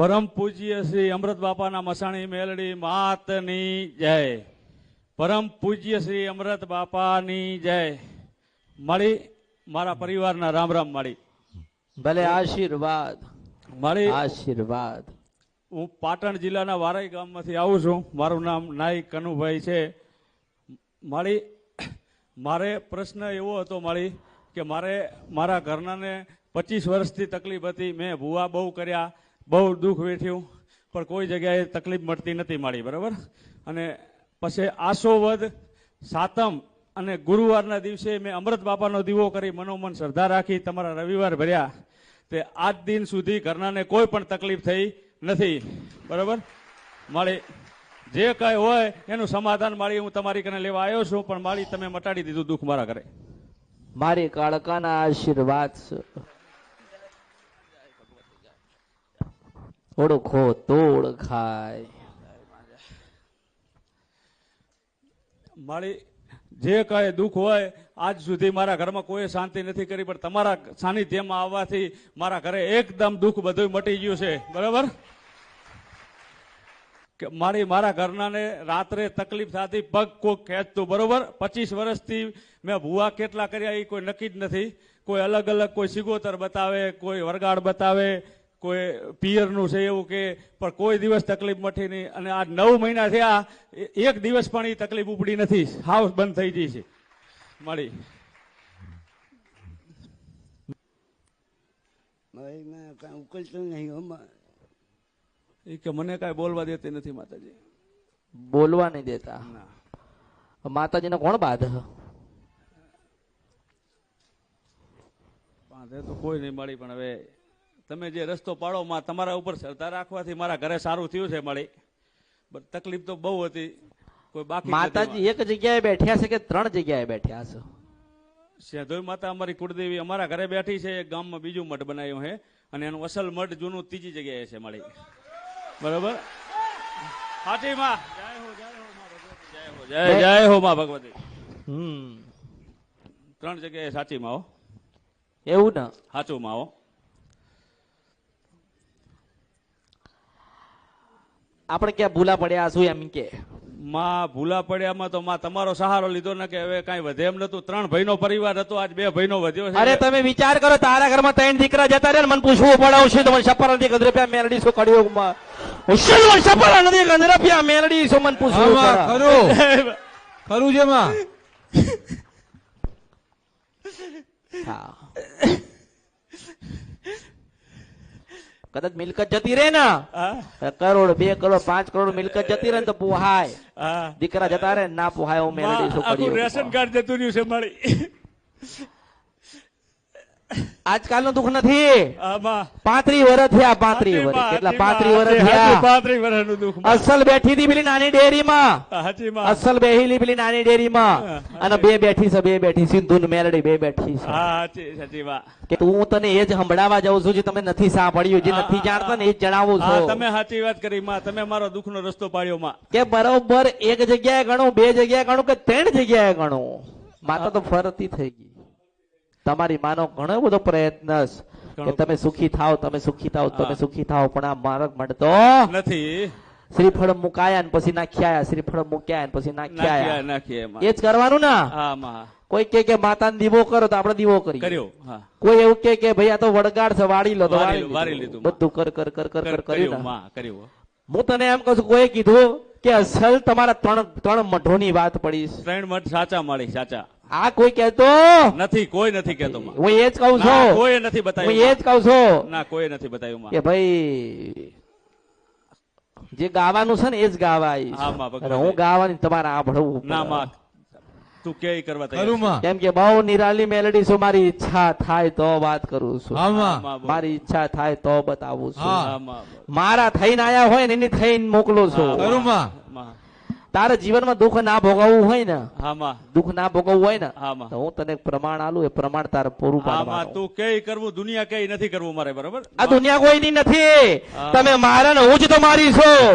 પરમ પૂજ્ય શ્રી અમૃત બાપાના મસાણી મેલડી માતની જય. પરમ પૂજ્ય શ્રી અમૃત બાપાની જય. મળી મારા પરિવારના રામ રામ મળી. ભલે આશીર્વાદ મળી આશીર્વાદ. હું પાટણ જિલ્લાના વારાઈ ગામમાંથી આવું છું. મારું નામ નાઈક કનુભાઈ છે. માળી મારે પ્રશ્ન એવો હતો માળી કે મારે મારા ઘરનાને પચીસ વર્ષથી તકલીફ હતી. મેં ભૂવા બહુ કર્યા. બહુ દુઃખ વેઠ્યું, પણ કોઈ જગ્યાએ તકલીફ મળતી નથી મારી, બરાબર? અને પછી આસોવદ સાતમ અને ગુરુવારના દિવસે મેં અમૃત બાપાનો દીવો કરી મનોમન શ્રદ્ધા રાખી તમારા રવિવાર ભર્યા, તે આજ દિન સુધી ઘરનાને કોઈ પણ તકલીફ થઈ નથી, બરાબર? માળી જે કાંઈ હોય એનું સમાધાન માળી હું તમારી કને લેવા આવ્યો છું, પણ મારી તમે મટાડી દીધું દુઃખ મારા ઘરે. મારી કાળકાના આશીર્વાદ ઓળખો, તોડ ખાય. મારી જે કાંઈ દુઃખ હોય, આજ સુધી મારા ઘરમાં કોઈ શાંતિ નથી કરી, પણ તમારા સાનિધ્યમાં આવવાથી મારા ઘરે એકદમ દુઃખ બધું મટી ગયું છે. બરાબર? કે મારી, મારા ઘરનાને રાત્રે તકલીફ થતી પગ કોક ખેંચતું, બરોબર? પચીસ વર્ષથી મેં ભૂવા કેટલા કર્યા એ કોઈ નક્કી જ નથી. કોઈ અલગ અલગ કોઈ સિગોતર બતાવે, કોઈ વરગાડ બતાવે કોઈ પિયરનું છે એવું કે પણ કોઈ દિવસ તકલીફ મઠી નહીં. અને આ નવ મહિના થયા એક દિવસ પણ એ તકલીફ ઉપડી નથી. હાઉસ બંધ થઈ ગઈ છે. મળી. કાંઈ ઉકલતું નહીં એ કે મને કાંઈ બોલવા દેતી નથી માતાજી. બોલવા નહીં દેતા? ના. માતાજીને કોણ બાધ? વાંધે તો કોઈ નહીં મળી પણ હવે તમે જે રસ્તો પાડો માં તમારા ઉપર શ્રદ્ધા રાખવાથી મારા ઘરે સારું થયું છે મળી. તકલીફ તો બહુ હતી. કોઈ બાકી માતાજી એક જગ્યાએ બેઠ્યા છે કે ત્રણ જગ્યાએ બેઠ્યા છે? સેધોઈ માતા અમારી કુળદેવી અમારા ઘરે બેઠી છે એક ગામમાં બીજું મઠ બનાવ્યું છે અને એનું અસલ મઠ જૂનું ત્રીજી જગ્યાએ છે મળી. બરોબર? હાથી માં. જય હો જય હો જય જય હો માં ભગવતી. હમ. ત્રણ જગ્યાએ સાચી માં એવું ને. સાચું માં આપણે ક્યાં ભૂલા પડ્યા શું એમ કે. માં ભૂલા પડ્યામાં તો માં તમારો સહારો લીધો ને કે હવે કાંઈ વધે એમ નતું. ત્રણ ભાઈનો પરિવાર હતો આજ બે ભાઈનો વધ્યો છે. અરે તમે વિચાર કરો તારા ઘરમાં ત્રણ દીકરા જતા રહ્યા ને મને પૂછવું પડે છે તો મને સપર નથી ગંધરપિયા મેલડી શું કડ્યો ઉશલ મને સપર નથી ગંધરપિયા મેલડી શું મને પૂછવું ખરું. ખરું છે માં. હા. કદાચ મિલકત જતી રહે ને કરોડ બે કરોડ પાંચ કરોડ મિલકત જતી રહે ને તો પોહાય. દીકરા જતા રહે ના પોહાય હું મેળવી રેશન કાર્ડ જતું રહ્યું છે મારી. આજકાલનું દુઃખ નથી. પાંત્રી વર્ષ થયા પાંત્રી વર્ષ કેટલા પાંત્રી વર્ષ થયા. પાંત્રીસ વર્ષનું દુઃખ અસલ બેઠી હતી પેલી નાની ડેરીમાં. માં. અસલ બેહીલી પેલી નાની ડેરીમાં. અને બે બેઠી છે બે બેઠી સિંધુ ને મેલડી બે બેઠી છે. કે તું તને એ જ સંભળાવા જાઉં છું જે તમે નથી સાંભળ્યું જે નથી જાણતા ને એ જ જણાવું છું. તમે સાચી વાત કરી માં. તમે મારો દુઃખનો રસ્તો પાડ્યો માં. કે બરોબર એક જગ્યાએ ગણું બે જગ્યાએ ગણું કે ત્રણ જગ્યાએ ગણું? માતા તો ફરતી થઈ ગઈ. તમારી માનો ઘણો બધો પ્રયત્ન કે તમે સુખી થાવ તમે સુખી થાવ તમે સુખી થાવ પણ આ માર્ગ મળતો નથી. શ્રીફળ મુકાયા ને પછી નાખ્યા શ્રીફળ મૂક્યા ને પછી નાખ્યા. એ જ કરવાનું ને? કોઈ કે કે માતાને દીવો કરો તો આપણે દીવો કરી કર્યો કોઈ એવું કે કે ભાઈ આ તો વડગાડ છે વાળી લો તો વાળી- લીધું. બધું કર કર કર કર કર કર્યું હું તને એમ કહું છું કોઈ કીધું કે અસલ તમારા ત્રણ ત્રણ મઠોની વાત પડી. ત્રણ મઠ સાચા મળી સાચા. આ કોઈ કહેતો? નથી કોઈ નથી કહેતો હું એ જ કહું છું. કોઈ નથી હું એ જ કહું છું ના કોઈ નથી બતાવ્યું કે ભાઈ જે ગાવાનું છે ને એ જ ગાવાય હા, ગાવાની તમારે આભળવું ના માં. તું કે કરવા તૈયાર ખરું છે. માં. કેમ કે બહુ નિરાલી મેલડી છું મારી ઈચ્છા થાય તો વાત કરું છું. મારી ઈચ્છા થાય તો બતાવું છું. હા. હા, મારા થઈને આયા હોય ને એની થઈને મોકલું છું. તારે જીવનમાં દુઃખ ના ભોગવવું હોય ને હા દુઃખ ના ભોગવવું હોય ને તો હું તને પ્રમાણ આલું એ પ્રમાણ તારે પૂરું પાડવાનું. તું કે કરવું દુનિયા કે નથી કરવું મારે બરોબર? આ દુનિયા કોઈની નથી. તમે મારા ને હું જ તો મારી છું.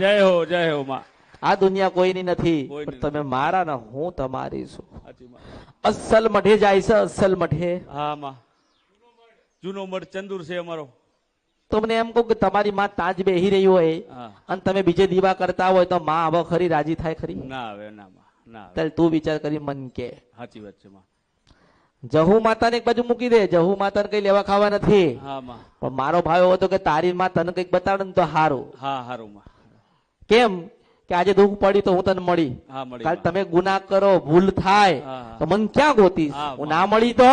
જય હો જય હો માં જય હો માં. આ દુનિયા કોઈની નથી પણ તમે મારા ને હું તમારી છું. અસલ મઢે જાય છે અસલ મઢે. હા માં. જૂનો મઠ ચંદુર છે અમારો. તો મને એમ કહું કે તમારી માં તાજ બેહી રહી હોય અને તમે બીજે દીવા કરતા હોય તો માં હવે ખરી રાજી થાય ખરી? ના આવે ના માં ના ત્યારે તું વિચાર કરી મન કે. સાચી વાત છે માં. જહુ માતાને એક બાજુ મૂકી દે. જહુ માતાને કઈ લેવા ખાવા નથી. પણ મારો ભાવ એવો હતો કે તારી માં તને કંઈક બતાડે ને તો સારું હા હારું કેમ? કે આજે દુઃખ પડ્યું તો હું તને મળી. કાલ તમે ગુના કરો ભૂલ થાય તો મન ક્યાં ગોતીશ? હું ના મળી તો?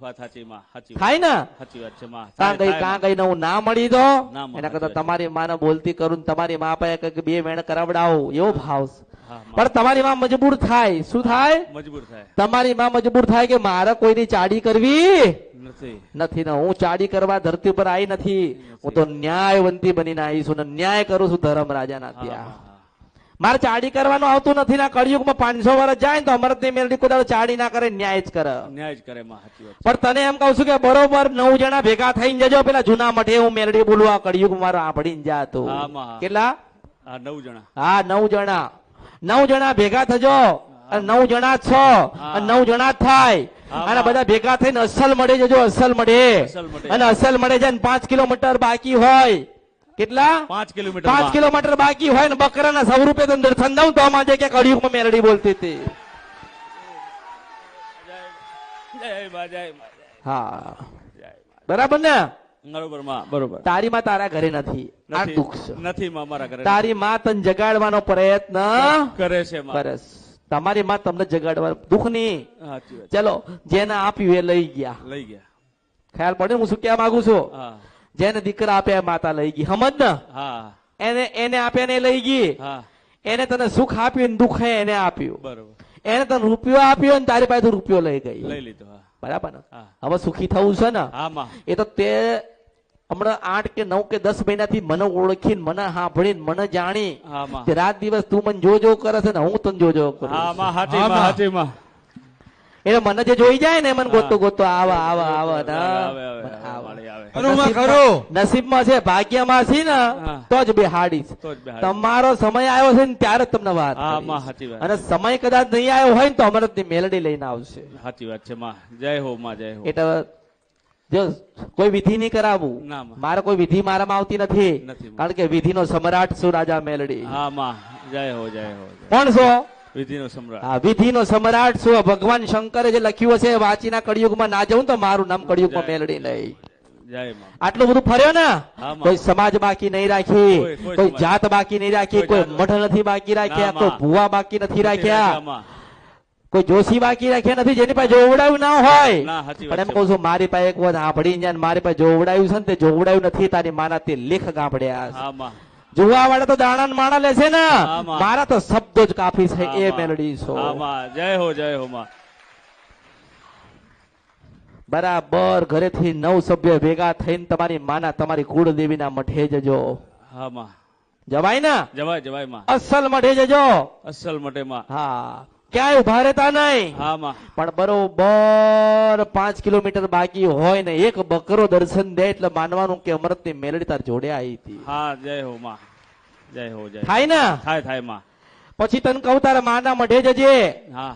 વાત સાચી માં સાચી થાય ને? સાચી વાત છે માં. કાં ગઈ કાં ગઈ ને હું ના મળી તો એના કરતા તમારી માને બોલતી કરું તમારી મા પાસે બે વેણ કરાવડાવું. એવો ભાવ. પણ તમારી માં મજબૂર થાય. શું થાય? મજબૂર થાય. તમારી માં મજબૂર થાય કે મારે કોઈની ચાડી કરવી? નથી. નથી ને હું ચાડી કરવા ધરતી ઉપર આવી નથી. હું તો ન્યાયવંતી બનીને આવી છું ને ન્યાય કરું છું ધર્મ રાજાના ના ત્યાં. મારે ચાડી કરવાનું આવતું નથી ના કળિયુગમાં પાંચસો વર્ષ જાય ને તો અમરતની મેલડી કુદાડો ચાડી ના કરે ન્યાય જ કરે. ન્યાય જ કરે પણ તને એમ કહું છું કે બરોબર નવ જણા ભેગા થઈને જજો પેલા જૂના મઠે હું મેલડી બોલું આ કળિયુગ મારો આંભળીને જા તું. હા, કેટલા? નવ જણા. હા નવ જણા. નવ જણા ભેગા થજો. અને નવ જણા છ. છો અને નવ જણા થાય. અને બધા ભેગા થઈને અસલ મળે જજો અસલ મળે. અને અસલ મળે ને પાંચ કિલોમીટર બાકી હોય. કેટલા? પાંચ કિલોમીટર પાંચ કિલોમીટર બાકી હોય ને બકરાના સૌ રૂપિયા દર્શન દઉં તો જે કે કળિયુગમાં મેલડી બોલતી હતી. હા બરાબર ને? બરોબરમાં બરોબર. તારી માં તારા ઘરે નથી. આ નથી દુઃખ છે. નથી માં મારા ઘરે તારી માં તને જગાડવાનો પ્રયત્ન કરે છે કરે તમારી માં તમને જગાડવા દુઃખ નહીં. ચલો જેને આપ્યું એ લઈ ગયા. લઈ ગયા. ખ્યાલ પડે હું શું કહેવા માંગુ છું? જેને દીકરા આપ્યા માતા લઈ ગઈ. સમજ ને? એને એને આપ્યા ને લઈ ગઈ. એને તને સુખ આપ્યું દુઃખ એને આપ્યું. બરોબર. એને તને રૂપિયો આપ્યો ને તારી પાસે રૂપિયો લઈ ગઈ. લઈ લીધો બરાબર ને? હવે સુખી થવું છે ને? એ તો તે હમણાં આઠ કે નવ કે દસ મહિનાથી મને ઓળખીને મને સાંભળીને મને જાણી તે રાત દિવસ તું મને જો જો કરે છે ને હું તને જો જો કરું એટલે મને જે જોઈ જાય ને મને ગોતો ગોતો આવા આવા આવા નસીબમાં- છે ભાગ્યમાં છે ને તો જ બેહાડીશ તો તમારો સમય આવ્યો છે ને ત્યારે તમને વાત. અને સમય કદાચ નહીં આવ્યો હોય ને તો અમરતની મેલડી લઈને આવશે. સાચી વાત છે માં. જય હો માં જય હો. એટલે જો કોઈ વિધિ નહીં કરાવવું મારે કોઈ વિધિ મારામાં આવતી નથી નથી, કારણ કે વિધિનો સમ્રાટ છું રાજા મેલડી. હા માં. જય હો જય હો કોણ છો વિધિનો સમ્રાટ. આ વિધિનો સમ્રાટ છું ભગવાન શંકરે જે લખ્યું હશે વાંચીના કળિયુગમાં ના જવું તો મારું નામ કળિયુગમાં. મેલડી નહીં. આટલું બધું ફર્યો ને? કોઈ સમાજ બાકી નહીં રાખી કોઈ-. જાત બાકી નહીં રાખી કોઈ મઠ નથી બાકી રાખ્યા કોઈ. ભુવા બાકી નથી રાખ્યા. કોઈ જોશી બાકી રાખ્યા નથી જેની પાસે જોવડાયું ના હોય. પણ એમ. કહું છું મારી પાસે એક વખત સાંભળી મારી પાસે જોવડાયું છે ને તે જોવડાયું નથી તારી માના તે લેખ ગાંભડ્યા જોવા વાળા તો દાણા માણા લેશે ને. મારા તો શબ્દો જ કાફી છે એ. મેલડી છો જય હો જય હો માં. બરાબર ઘરેથી નવ સભ્ય ભેગા થઈને તમારી માના તમારી કુળદેવીના મઠે જજો. હા માં. જવાય ને? જવાય જવાયમાં. અસલ મઠે જજો. અસલ મઠે માં. હા. ક્યાંય ઊભા રહેતા નહીં પણ બરોબર પાંચ કિલોમીટર બાકી હોય ને એક બકરો દર્શન દે એટલે માનવાનું કે અમૃતની મેલડી તાર જોડે આવી હતી. હા જય હો માં. જય હો જય થાય ને? થાય થાયમાં. પછી તને કહું તારા માના મઢે જજે. હા.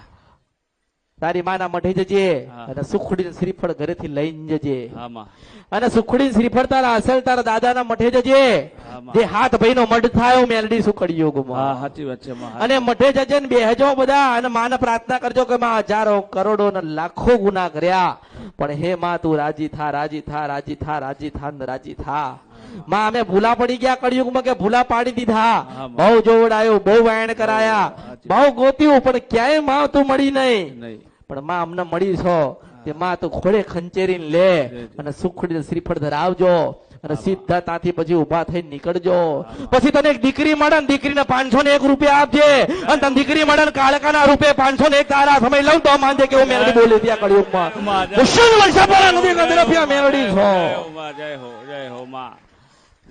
તારી માના મઢે જજે અને સુખડી શ્રીફળ ઘરેથી લઈને જજે. અને સુખડી શ્રીફળ તારા અસલ તારા દાદાના મઠે જજે. જે હાથ ભાઈનો મઢ થાય મેલડી સુખડી હા યોગમાં સાચી વાત છે માં અને મઠે જજે ને બેહજો બધા અને માને પ્રાર્થના કરજો કે માં હજારો કરોડો ને લાખો ગુના કર્યા. પણ હે માં તું રાજી થા રાજી થા રાજી થા રાજી થા ને રાજી થા. માં અમે ભૂલા પડી ગયા કળિયુગમાં કે ભૂલા પાડી દીધા. બહુ. જોવડાયો બહુ વાયણ કરાયા. બહુ ગોત્યું પણ ક્યાંયમાં તું મળી નહીં. પણ માં અમને મળી છો. તે માં તો ખોડે ખંચેરીને લે અને સુખડી શ્રીફળ ધરાવજો અને સીધા ત્યાંથી પછી ઊભા થઈ નીકળજો. પછી તને એક દીકરી મળે ને દીકરીને પાંચસો ને એક રૂપિયા આપજે. અને તને દીકરી મળે ને કાળકાના રૂપે પાંચસો ને એક તારા સમય લઉં તો માનજે કે હું મેલડી બોલી ત્યાં કળિયુગમાં. માં, વર્ષા પર નથી મેલડી છો. જય હો જય હો માં.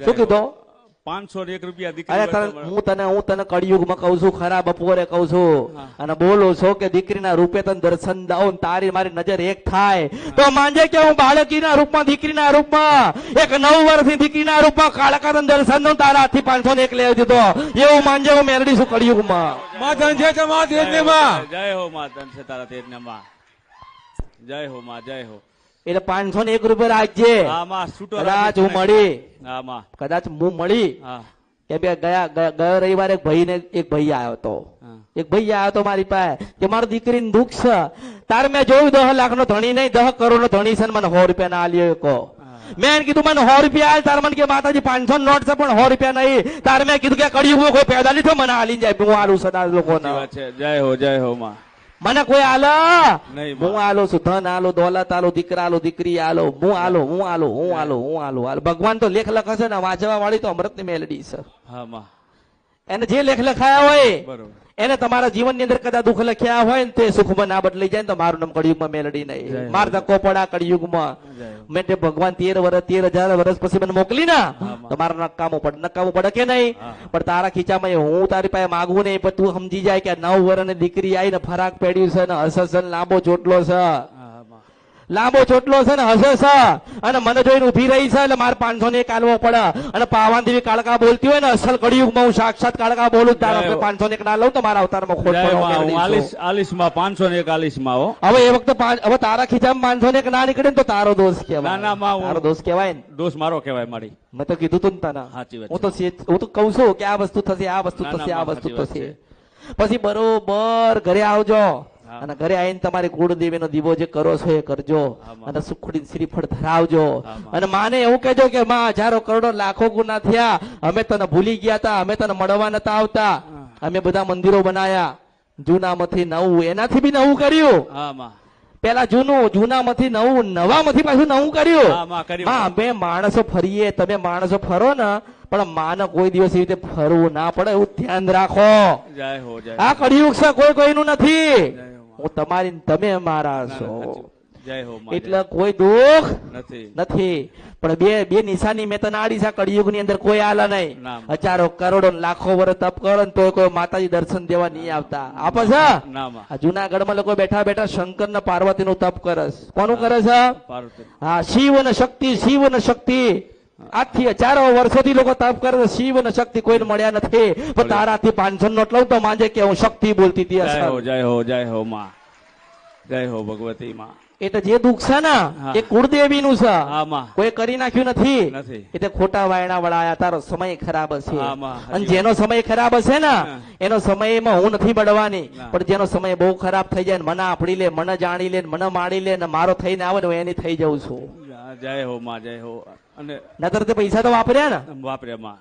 શું કીધો? પાંચસો એક રૂપિયા અરે દીકરી હું તને હું તને કળિયુગમાં કહું છું ખરા બપોરે કહું છું. અને બોલું છો કે દીકરીના રૂપે તને દર્શન દઉં ને તારી મારી નજર એક થાય. તો માંજે કે હું બાળકીના રૂપમાં દીકરીના રૂપમાં એક નવ વર્ષની દીકરીના રૂપમાં કાળકા તને દર્શન દઉં તારા હાથથી પાંચસો ને એક લેવી દીધો. એવું માંજે હું મેળવી છું કળિયુગમાં. માં ધન છે કે માં તેજ ને માં જય હો માં છે તારા તેજ જય હો માં જય હો. એટલે પાંચસો ને એક રૂપિયા રાખજે. હા કદાચ હું મળી. કદાચ હું મળી. કે બે ગયા ગયા- રવિવારે એક ભાઈ ને એક ભાઈ આવ્યો હતો એક ભાઈ આવ્યો હતો મારી પાસે. કે મારો દીકરીને દુઃખ છે. તાર મેં જોયું દહ લાખ નો ધણી નહીં દહ કરોડ નો ધણી છે ને મને સો રૂપિયા ના આલ્યો કહો મેં કીધું મને સો રૂપિયા આલ. તાર મને કે માતાજી પાંચસો નોટ છે પણ સો રૂપિયા નહીં. તાર મેં કીધું કે કડિયું કોઈ પેદા લીધો મને આલી જાય હું આલું સદા લોકોને. જય હો જય હો માં. મને કોઈ આલો? હું આલો છું ધન આલો દોલત આલો દીકરા આલો દીકરી આલો હું આલો હું આલો હું આલો હું આલો આલો. ભગવાન તો લેખ લખે ને વાંચવા વાળી તો અમૃતની મેલડી છે. એને જે લેખ લખાયા હોય બરોબર. એને તમારા જીવનની અંદર કદાચ દુઃખ લખ્યા હોય ને તે સુખમાં ના બદલાઈ જાય ને તો મારું નામ કળિયુગમાં મેલડી નહીં. માર ધક્કો પડા કળિયુગમાં. મેં તે ભગવાન તેર વર્ષ તેર હજાર વર્ષ પછી મને મોકલી ના. હા, નકામો તો મારું નકામું પડે નકામો પડે કે નહીં પણ તારા ખીચામાં હું તારી પાસે માગવું નહીં પણ તું સમજી જાય કે નવ વર્ષની દીકરી આવીને ફરાક પેડ્યું છે ને હસે લાંબો ચોટલો છે. લાંબો ચોટલો છે ને હસે છે. અને મને જોઈને ઊભી રહી છે એટલે મારે પાંચસો ને એક આલવો પડે. અને પાવાન દેવી કાળકા બોલતી હોય ને અસલ કળિયુગમાં હું સાક્ષાત કાળકા બોલું તારા પાંચસો ને એક ના લઉં તો મારા અવતારમાં ખોટ આલીસમાં પાંચસો ને એક આલીસમાં હવે એ વખતે હવે તારા ખીચામાં પાંચસો ને એક ના નીકળે ને તો તારો દોષ ના, કહેવાય ના, તારો દોષ કહેવાય ને. દોષ મારો કહેવાય મારી. મેં તો કીધું તું તને. હું તો હું તો કઉ છું કે આ વસ્તુ થશે આ વસ્તુ થશે આ વસ્તુ થશે. પછી બરોબર ઘરે આવજો. અને ઘરે આવીને તમારી કુળદેવી નો દીવો જે કરો છો એ કરજો. અને સુખડી શ્રીફળ ધરાવજો. અને માને એવું કહેજો કે માં હજારો કરોડો લાખો ગુના થયા. અમે તને ભૂલી ગયા હતા અમે તને મળવા નતા આવતા. અમે બધા મંદિરો બનાયા. જૂનામાંથી નવું એનાથી બી નવું કર્યું. પેલા જૂનું જૂનામાંથી નવું નવામાંથી પાછું નવું કર્યું. હા, અમે માણસો ફરીએ તમે માણસો ફરો ને પણ માને કોઈ દિવસ એવી રીતે ફરવું ના પડે એવું ધ્યાન રાખો. આ કળિયુગ છે કોઈ કોઈનું નથી. હો તમારી તમે મારા છો. એટલે કોઈ દુઃખ નથી. પણ બે બે નિશાની મેં તને આડી છે કળિયુગની અંદર કોઈ આલા નહીં. હજારો કરોડો લાખો વર્ષ તપ કરો ને તોય કોઈ માતાજી દર્શન દેવા નહીં આવતા. આપે છે? જુનાગઢમાં લોકો બેઠા બેઠા શંકર ને પાર્વતી નું તપ કરે કોનું કરે છે? હા શિવ ને શક્તિ શિવ ને શક્તિ. આજથી હજારો વર્ષોથી લોકો તપ કરે છે. શિવ અને શક્તિ કોઈને મળ્યા નથી. પણ તારાથી પાંચસો નોટ લઉં તો માંજે કે હું શક્તિ બોલતી હતી જય હો જય હો જય હો માં. જય હો ભગવતી માં. એટલે જે દુઃખ છે ને એ કુળદેવી નું છે કોઈ કરી નાખ્યું નથી. એટલે ખોટા વાયણા વળાયા તારો સમય ખરાબ હશે. અને જેનો સમય ખરાબ હશે ને. એનો સમયમાં હું નથી બળવાની. પણ જેનો સમય બહુ ખરાબ થઈ જાય મને આપડી લે મને જાણી લે મને માણી લે ને મારો થઈને આવે ને હું એની થઈ જાઉં છું. જય હો માં જય હો. અને નતર તે પૈસા તો વાપર્યા ને? વાપર્યા માં.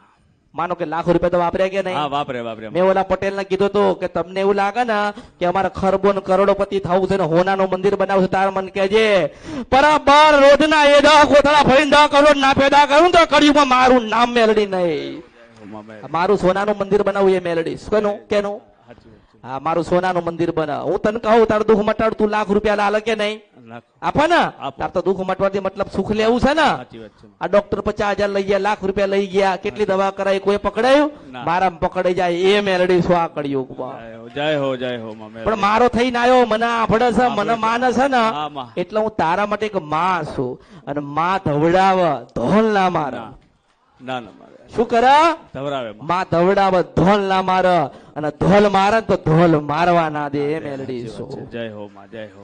માનો કે લાખ રૂપિયા તો વાપર્યા કે હા નહીં વાપરે વાપરે મેં ઓલા પટેલ ને કીધું હતું કે તમને એવું લાગે ને કે અમારે ખરબો ને કરોડોપતિ થવું છે ને હોનાનું મંદિર બનાવવું છે તાર મન કેજે બરાબર રોજના એ દહ કોથળા ભરીને દહ કરોડ ના પેદા કરું તો કડિયુગમાં મારું નામ મેલડી નહીં. હો મારું સોનાનું મંદિર બનાવવું એ મેલડી. કેનું? કેનું. હા મારું સોનાનું મંદિર બનાવ. હું તને કહું તારું દુઃખ મટાડ તું લાખ રૂપિયા લાલે કે નહીં? નાખ. આપે. ને તાર તો દુઃખ મટવાથી મતલબ સુખ લેવું છે ને? સાચી વાત છે. આ ડોક્ટર પચાસ હજાર લઈ ગયા લાખ રૂપિયા લઈ ગયા કેટલી દવા કરાઈ કોઈ પકડાયું? મારા પકડાઈ જાય એ શું આ કળિયુગમાં જય હો જય હો પણ મારો થઈને આવ્યો મને આભડે છે મને માને છે ને? એટલે હું તારા માટે એક માં છું. અને માં ધવડાવ ધોલ ના મારા. ના. ના મારે. શું કરે? ધવરાવે માં. ધવડાવ ધોલ ના મારે. અને ધોલ મારે તો ધોલ મારવા ના દે એ મેલડી. જય હો માં જય હો.